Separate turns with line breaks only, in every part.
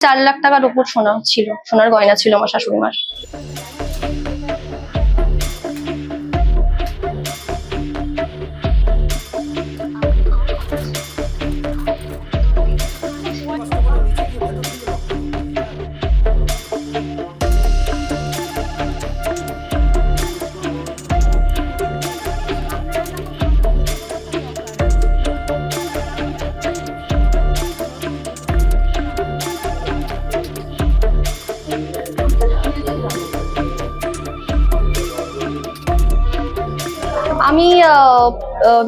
চার লাখ টাকার উপর সোনা ছিল সোনার গয়না ছিল আমার শাশুড়ি মার আমি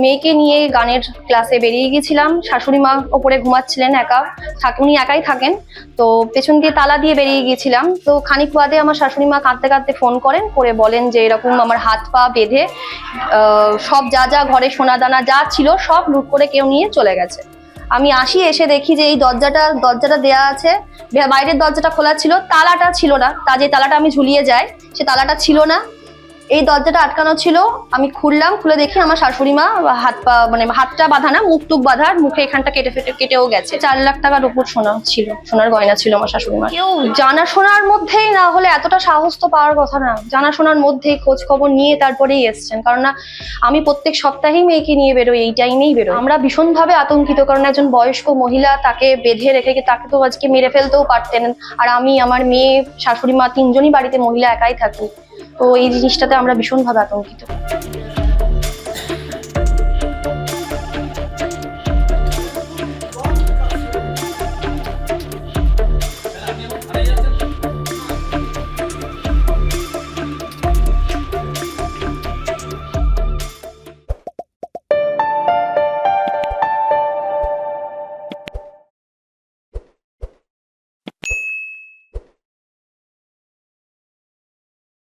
মেয়েকে নিয়ে গানের ক্লাসে বেরিয়ে গেছিলাম শাশুড়ি মা ওপরে ঘুমাচ্ছিলেন একা। উনি একাই থাকেন। তো পেছন দিয়ে তালা দিয়ে বেরিয়ে গিয়েছিলাম। তো খানিক বাদে আমার শাশুড়ি মা কাঁদতে কাঁদতে ফোন করেন, করে বলেন যে এরকম আমার হাত পা বেঁধে সব যা যা ঘরে সোনা দানা যা ছিল সব লুট করে কেউ নিয়ে চলে গেছে। আমি আসি, এসে দেখি যে এই দরজাটা দরজাটা দেয়া আছে। বাইরের দরজাটা খোলা ছিল, তালাটা ছিল না। তা যে তালাটা আমি ঝুলিয়ে যাই, সে তালাটা ছিল না। এই দরজাটা আটকানো ছিল। আমি খুললাম খুলে দেখি আমার শাশুড়ি মা হাত পা মানে হাতটা বাঁধা না মুখ টুক বাঁধা আর মুখে এখানটা কেটে ফেটে কেটেও গেছে। চার লাখ টাকার উপর সোনা ছিল সোনার গয়না ছিল আমার শাশুড়ি মা কেউ জানাশোনার মধ্যেই না হলে এতটা সাহস তো পাওয়ার কথা না। জানাশোনার মধ্যেই খোঁজ খবর নিয়ে তারপরেই এসছেন। কারণ না আমি প্রত্যেক সপ্তাহেই মেয়েকে নিয়ে বেরোই এই টাইমেই বেরোই। আমরা ভীষণভাবে আতঙ্কিত কারণ একজন বয়স্ক মহিলা তাকে বেঁধে রেখে তাকে তো আজকে মেরে ফেলতেও পারতেন। আর আমি আমার মেয়ে শাশুড়ি মা তিনজনই বাড়িতে মহিলা একাই থাকি। তো এই জিনিসটাতে আমরা ভীষণভাবে আতঙ্কিত।